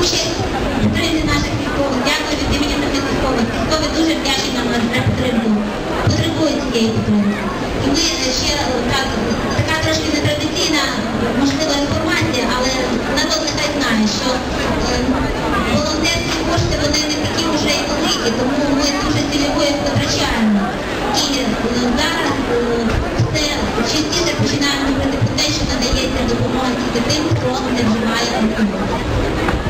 наших. Дякую від імені самих військових. Дуже вдячні нам за. Потребують цієї підтримки. І ми е, ще е, так, така трошки нетрадиційна, можливо, інформація, але народ нехай знає, що е, волонтерські кошти не такі вже й великі, тому ми дуже цільово їх. І зараз все частіше починаємо говорити про те, що надається допомога тим, хто не вживає алкоголь.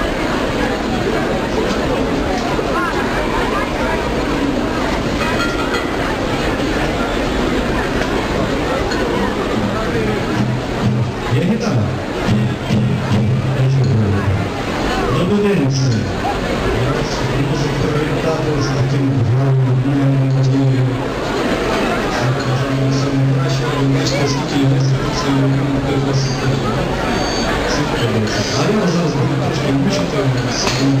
Thanks.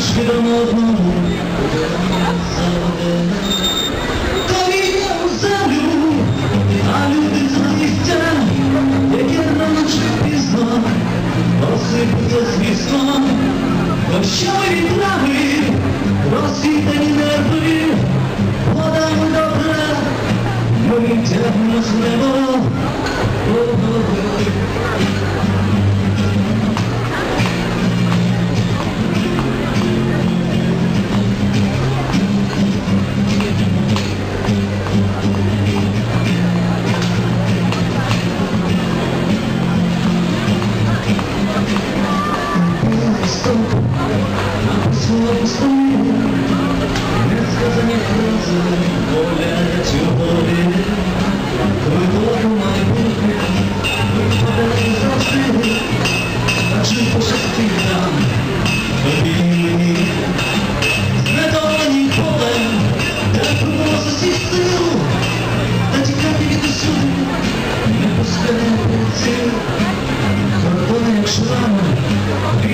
aşkına vurur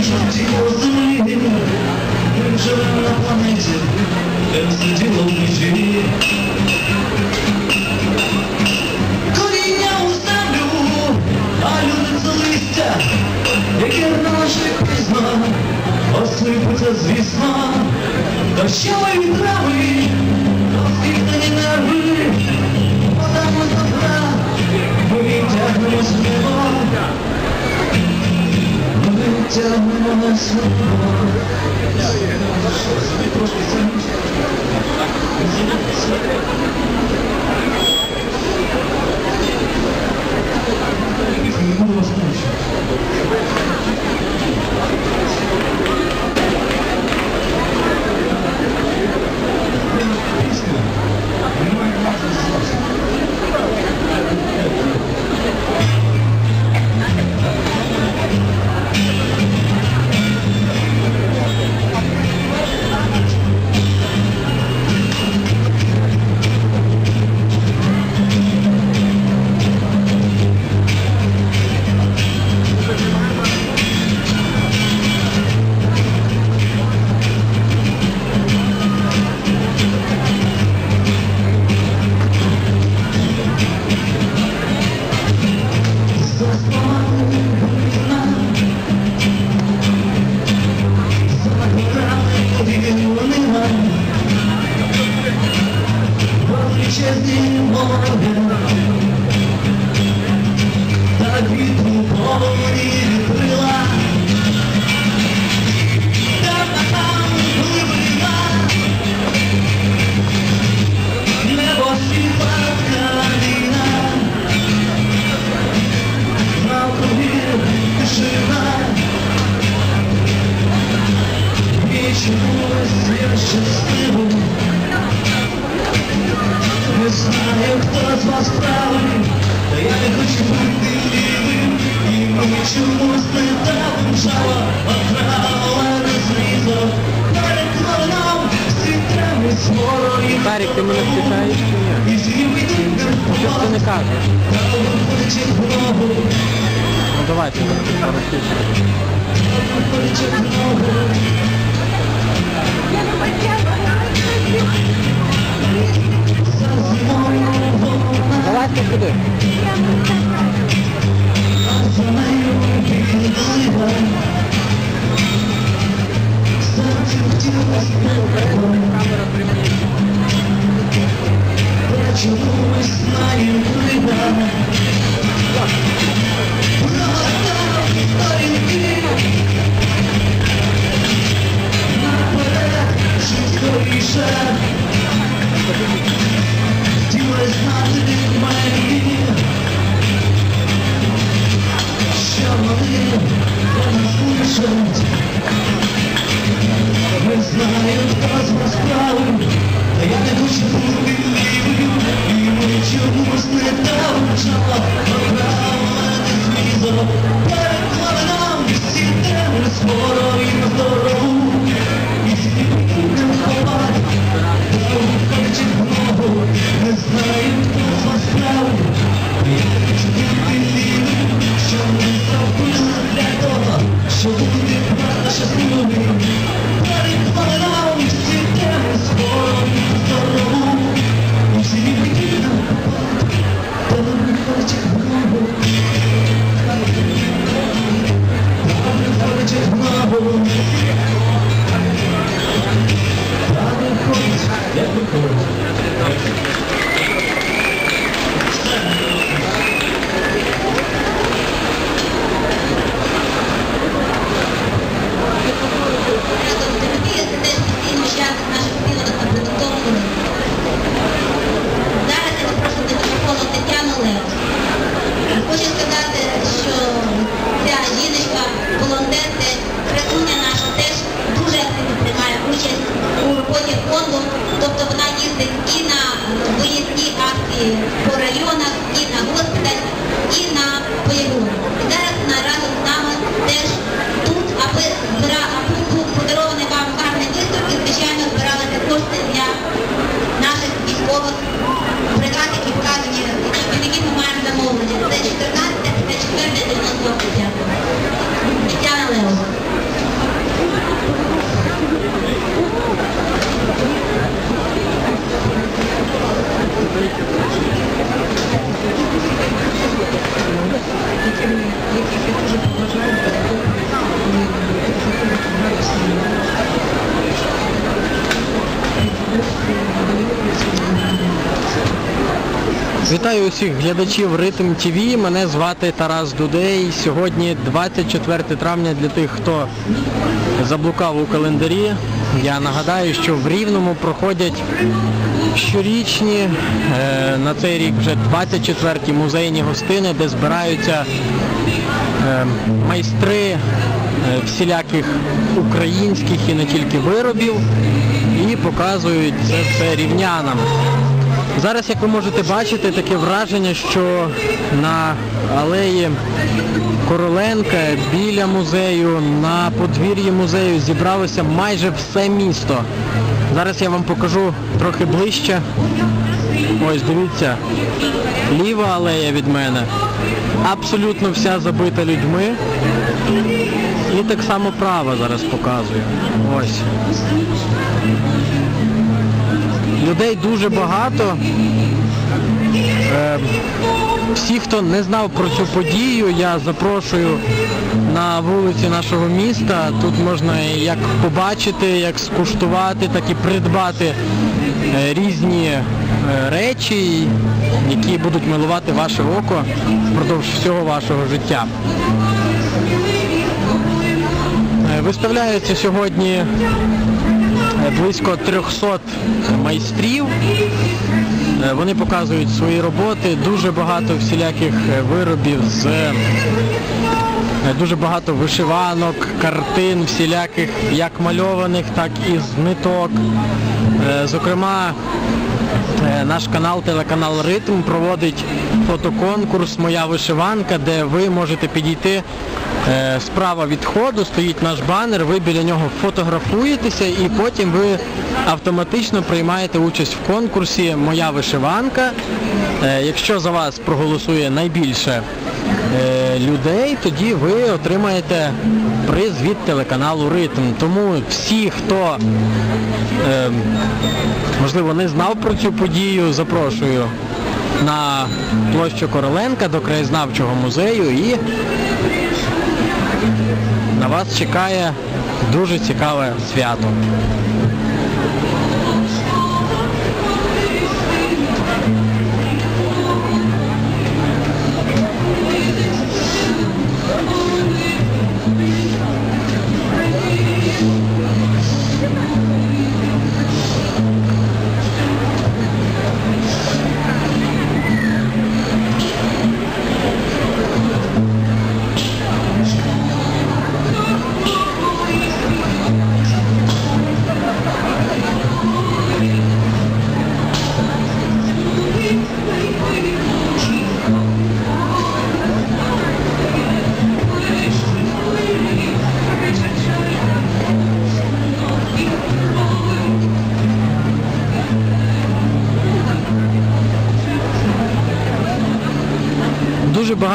землі, ми живемо на планеті, де все тіло в межі. Коріння у землю, а люди це листя, яке наше пізно, осипуться, звісно, дощові трави, розкидані нерви, Ми тягнемо Follow me. Зимою вона Давайте сюди. за нею відлива. Серце хотілось небо, та чомусь знає крива. Прогадав сторінки, наперед жить скоріше. Хотілось знати мені, що вони про нас лишать. Не знаю, хто з вас правий, та я не хочу бути лівою, і мені чомусь не Нам всі теми споро і Вітаю усіх глядачів Ритм ТВ. Мене звати Тарас Дудей. Сьогодні 24 травня для тих, хто заблукав у календарі. Я нагадаю, що в Рівному проходять щорічні, е, на цей рік вже 24-ті музейні гостини, де збираються е, майстри е, всіляких українських і не тільки виробів і показують це все рівнянам. Зараз, як ви можете бачити, таке враження, що на алеї Короленка біля музею, на подвір'ї музею зібралося майже все місто. Зараз я вам покажу трохи ближче. Ось дивіться, ліва алея від мене. Абсолютно вся забита людьми. І так само права зараз показую. Ось. Людей дуже багато. Е, Всі, хто не знав про цю подію, я запрошую на вулиці нашого міста. Тут можна як побачити, як скуштувати, так і придбати е, різні е, речі, які будуть милувати ваше око впродовж всього вашого життя. Виставляється сьогодні близько 300 майстрів. Е, Вони показують свої роботи, дуже багато всіляких е, виробів з Е, Дуже багато вишиванок, картин всіляких, як мальованих, так і з ниток. Зокрема, Наш канал, телеканал Ритм проводить фотоконкурс Моя вишиванка, де ви можете підійти е, справа від ходу, стоїть наш банер, ви біля нього фотографуєтеся і потім ви автоматично приймаєте участь в конкурсі Моя вишиванка. Е, Якщо за вас проголосує найбільше е, людей, тоді ви отримаєте приз від телеканалу Ритм. Тому всі, хто е, можливо, не знав про цю подію, запрошую на площу Короленка до краєзнавчого музею і на вас чекає дуже цікаве свято.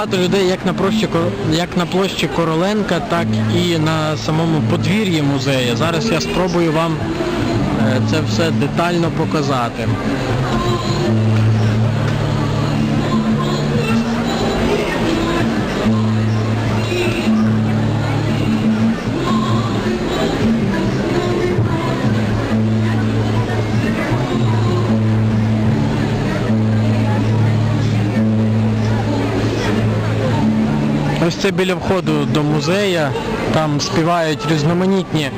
Багато людей як на площі, як на площі Короленка, так і на самому подвір'ї музею. Зараз я спробую вам е, це все детально показати. Ось це біля входу до музею. Там співають різноманітні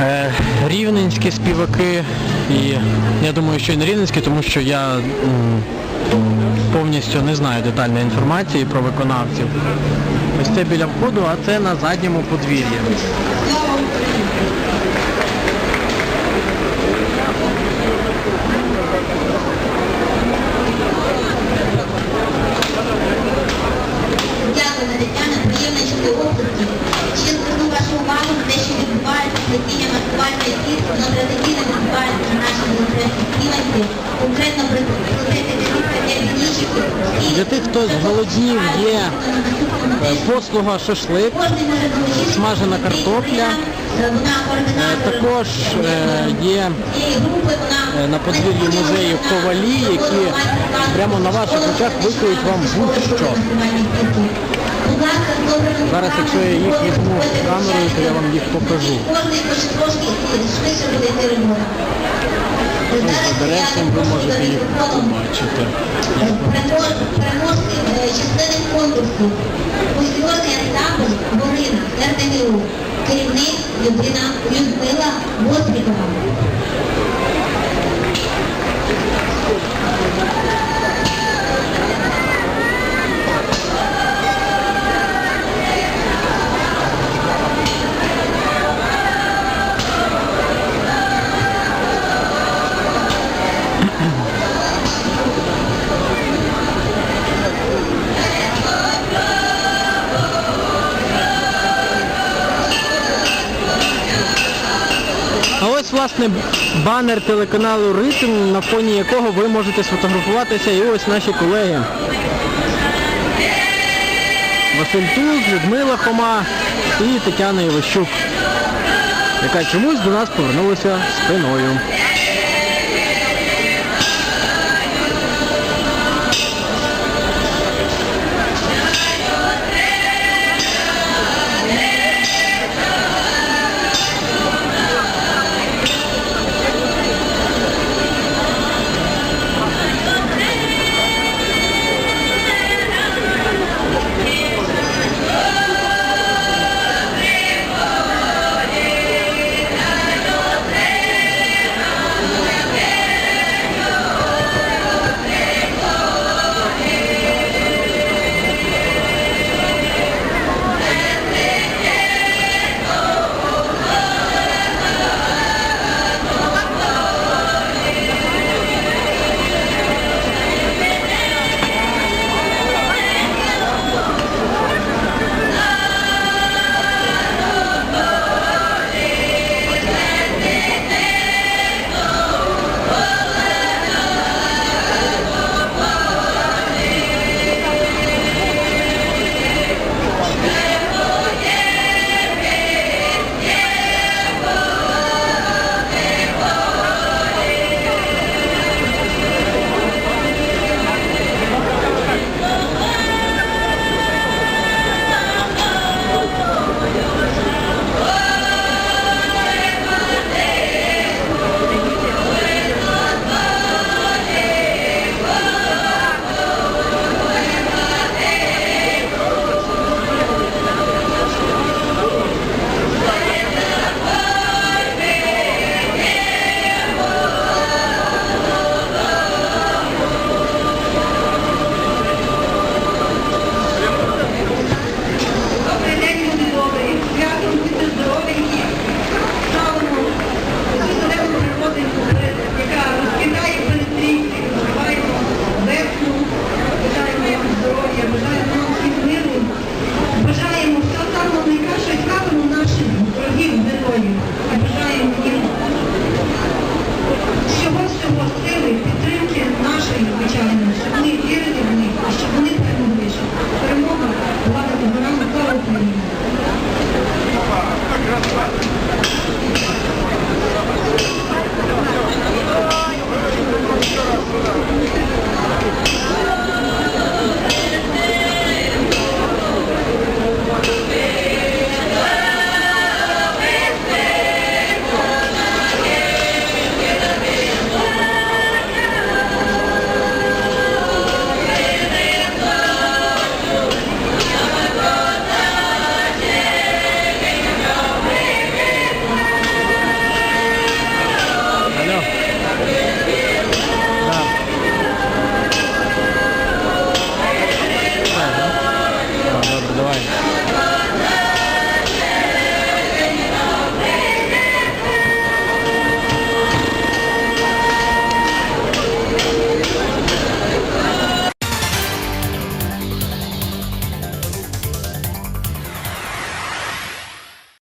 е, рівненські співаки. І я думаю, що і не рівненські, тому що я повністю не знаю детальної інформації про виконавців. Ось це біля входу, а це на задньому подвір'ї. Зголоднів, є е, послуга шашлик. Смажена картопля. Е, Також е, є на подвір'ї музею ковалі, які прямо на ваших очах викують вам будь-що. Зараз, якщо я їх візьму камерою, то я вам їх покажу. Ось за деревцем ви можете їх побачити. Переможці е, частини конкурсу. Фольклорний ансамбль Борина РТГУ. Керівник Людмила Вострікова. Власне банер телеканалу Ритм, на фоні якого ви можете сфотографуватися. І ось наші колеги. Василь Туз, Людмила Хома і Тетяна Іващук, яка чомусь до нас повернулася спиною.